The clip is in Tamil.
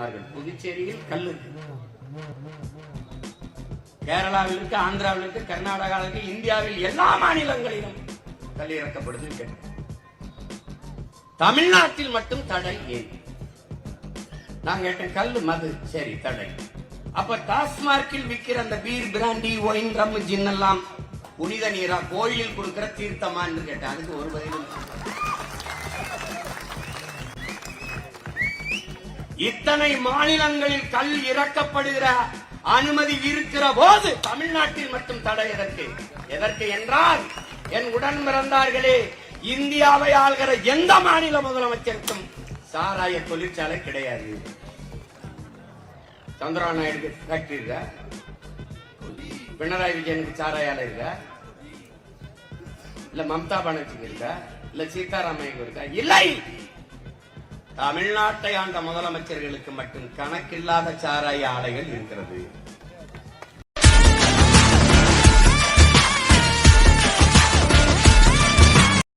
சொன்னார்கள். புதுச்சேரியில் கல் கேரளாவில் இருக்கு ஆந்திராவில் இருக்கு கர்நாடகாவில் இருக்கு இந்தியாவில் எல்லா மாநிலங்களிலும் கல் இறக்கப்படுது தமிழ்நாட்டில் மட்டும் தடை ஏன்? நான் கேட்டேன் கல் மது. சரி தடை. அப்ப டாஸ்மார்க்கில் விற்கிற அந்த beer brandy wine rum gin எல்லாம் புனித நீரா கோயிலில் கொடுக்கிற தீர்த்தமான்னு கேட்டேன். அதுக்கு ஒரு பதிலும் இத்தனை மாநிலங்களில் கல் இறக்கப்படுகிற அனுமதி இருக்கிற போது தமிழ்நாட்டில் மட்டும் தடை எதற்கு? எதற்கு என்றால் என் உடன் பிறந்தார்களே இந்தியாவை ஆள்கிற எந்த மாநில முதலமைச்சருக்கும் சாராய தொழிற்சாலை கிடையாது. சந்திரா நாயுடு ஃபேக்டரி இருக்கா? பினராயி விஜயனுக்கு சாராயால இருக்க? இல்ல மம்தா பானர்ஜிக்கு இருக்கா? இல்ல சீதாராமைக்கு இருக்கா? இல்லை! தமிழ்நாட்டை ஆண்ட முதலமைச்சர்களுக்கு மட்டும் கணக்கில்லாத சாராய ஆலைகள் இருக்கிறது.